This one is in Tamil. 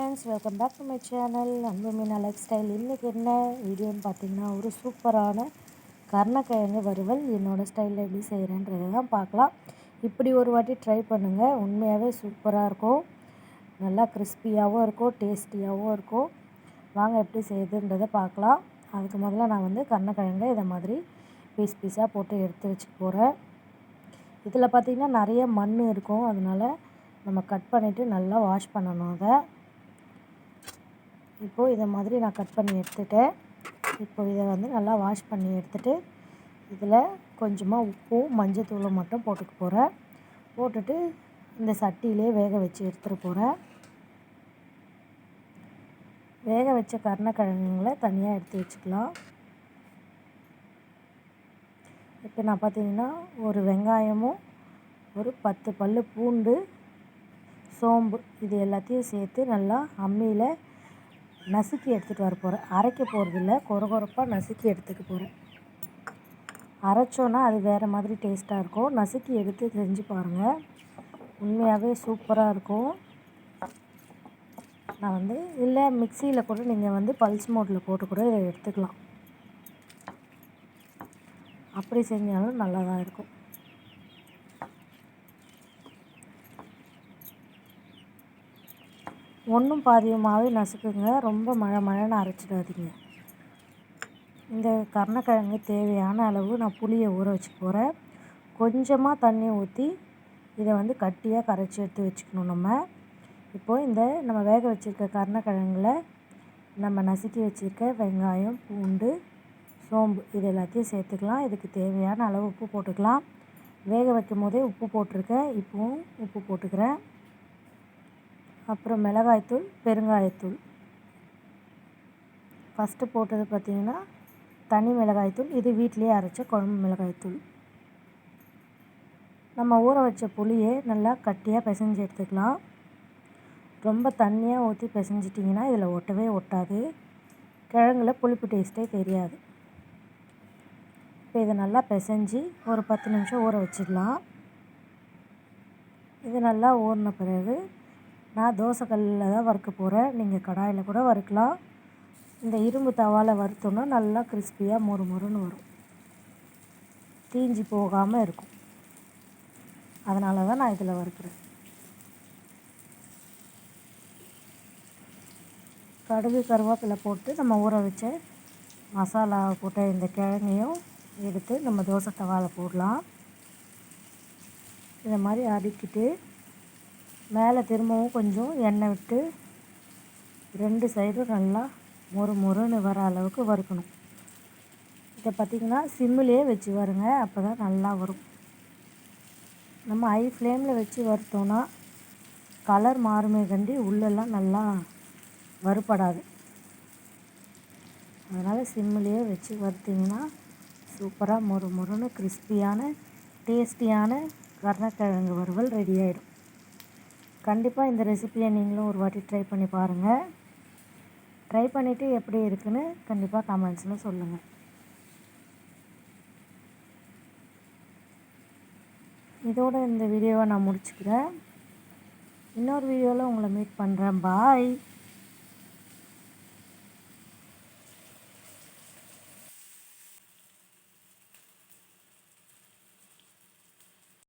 Friends welcome back to my channel Anbu Meena life style இன்றைக்கி என்ன வீடியோன்னு பார்த்தீங்கன்னா ஒரு சூப்பரான கருணக்கிழங்கு வறுவல். என்னோடய ஸ்டைலில் எப்படி செய்கிறேன்றதை தான் பார்க்கலாம். இப்படி ஒரு வாட்டி ட்ரை பண்ணுங்கள் உண்மையாகவே சூப்பராக இருக்கும். நல்லா கிறிஸ்பியாகவும் இருக்கும் டேஸ்டியாகவும் இருக்கும். வாங்க எப்படி செய்யுதுன்றதை பார்க்கலாம். அதுக்கு முதல்ல நான் வந்து கருணக்கிழங்கு இதை மாதிரி பீஸ் பீஸாக போட்டு எடுத்து வச்சுக்க போகிறேன் இதில் பார்த்திங்கன்னா நிறைய மண் இருக்கும். அதனால் நம்ம கட் பண்ணிவிட்டு நல்லா வாஷ் பண்ணணும் அதை. இப்போது இதை மாதிரி நான் கட் பண்ணி எடுத்துட்டேன். இப்போ இதை வந்து நல்லா வாஷ் பண்ணி எடுத்துகிட்டு இதில் கொஞ்சமாக உப்பும் மஞ்சத்தூளும் மட்டும் போட்டுக்க போகிறேன் போட்டுட்டு இந்த சட்டியிலே வேக வச்சு எடுத்துகிட்டு போகிறேன் வேக வச்ச கருணக்கிழங்குங்களை தனியாக எடுத்து வச்சுக்கலாம். இப்போ நான் பார்த்தீங்கன்னா ஒரு வெங்காயமும் ஒரு பத்து பல் பூண்டு சோம்பு இது எல்லாத்தையும் சேர்த்து நல்லா அம்மியில் நசுக்கி எடுத்துகிட்டு வர போகிறேன் அரைக்க போகிறதில்ல கொர கொரப்பாக நசுக்கி எடுத்துக்க போகிறேன் அரைச்சோன்னா அது வேறு மாதிரி டேஸ்ட்டாக இருக்கும். நசுக்கி எடுத்து செஞ்சு பாருங்கள் உண்மையாகவே சூப்பராக இருக்கும். நான் வந்து இல்லை மிக்சியில் கூட நீங்கள் வந்து பல்ஸ் மோட்டில் போட்டு கூட இதை எடுத்துக்கலாம். அப்படி செஞ்சாலும் நல்லா தான் இருக்கும். ஒன்றும் பாதியுமாவே நசுக்குங்க. ரொம்ப மழை மழைன்னு அரைச்சிடாதீங்க. இந்த கருணக்கிழங்கு தேவையான அளவு நான் புளியை ஊற வச்சுக்க போகிறேன் கொஞ்சமாக தண்ணி ஊற்றி இதை வந்து கட்டியாக கரைச்சி எடுத்து வச்சுக்கணும் நம்ம. இப்போது இந்த நம்ம வேக வச்சுருக்க கருணக்கிழங்குல நம்ம நசுக்கி வச்சுருக்க வெங்காயம் பூண்டு சோம்பு இது எல்லாத்தையும் சேர்த்துக்கலாம். இதுக்கு தேவையான அளவு உப்பு போட்டுக்கலாம். வேக வைக்கும் போதே உப்பு போட்டிருக்கேன். இப்போவும் உப்பு போட்டுக்கிறேன். அப்புறம் மிளகாய்த்தூள் பெருங்காயத்தூள் ஃபஸ்ட்டு போட்டது பார்த்திங்கன்னா தனி மிளகாய்த்தூள் இது வீட்டிலேயே அரைச்ச குழம்பு மிளகாய்த்தூள் நம்ம ஊற வச்ச புளியை நல்லா கட்டியாக பிசைஞ்சு எடுத்துக்கலாம். ரொம்ப தண்ணியாக ஊற்றி பிசைஞ்சிட்டிங்கன்னா இதில் ஒட்டவே ஒட்டாது. கிழங்குல புளிப்பு டேஸ்ட்டே தெரியாது. இப்போ இதை நல்லா பிசைஞ்சு ஒரு பத்து நிமிஷம் ஊற வச்சிடலாம். இது நல்லா ஊறின பிறகு நான் தோசைக்கல்லில் தான் வறுக்க போகிறேன் நீங்கள் கடாயில் கூட வறுக்கலாம். இந்த இரும்பு தவாவில் வறுத்தோன்னா நல்லா கிறிஸ்பியாக மொறு மொறுன்னு வரும். தீஞ்சி போகாமல் இருக்கும். அதனால தான் நான் இதில் வறுக்கிறேன். கடுகு கருவேப்பிலை போட்டு நம்ம ஊற வச்ச மசாலா போட்ட இந்த கிழங்கையும் எடுத்து நம்ம தோசை தவாவில் போடலாம். இதை மாதிரி அடிக்கிட்டு மேலே திரும்பவும் கொஞ்சம் எண்ணெய் விட்டு ரெண்டு சைடும் நல்லா மொறு மொறுன்னு வர அளவுக்கு வறுக்கணும். இதை பார்த்திங்கன்னா சிம்மிலே வச்சு வருங்க அப்போ தான் நல்லா வரும். நம்ம ஹை ஃப்ளேமில் வச்சு வறுத்தோன்னா கலர் மாறுமே கண்டி உள்ளெல்லாம் நல்லா வறுப்படாது அதனால் சிம்மிலேயே வச்சு வறுத்திங்கன்னா சூப்பராக மொறு மொறுன்னு கிறிஸ்பியான டேஸ்டியான கருணக்கிழங்கு வறுவல் ரெடி ஆகிடும் கண்டிப்பாக இந்த ரெசிப்பியை நீங்களும் ஒரு வாட்டி ட்ரை பண்ணி பாருங்கள் ட்ரை பண்ணிவிட்டு எப்படி இருக்குன்னு கண்டிப்பாக கமெண்ட்ஸில் சொல்லுங்கள் இதோட இந்த வீடியோவை நான் முடிச்சுக்கிறேன். இன்னொரு வீடியோவில் உங்களை மீட் பண்ணுறேன் பாய்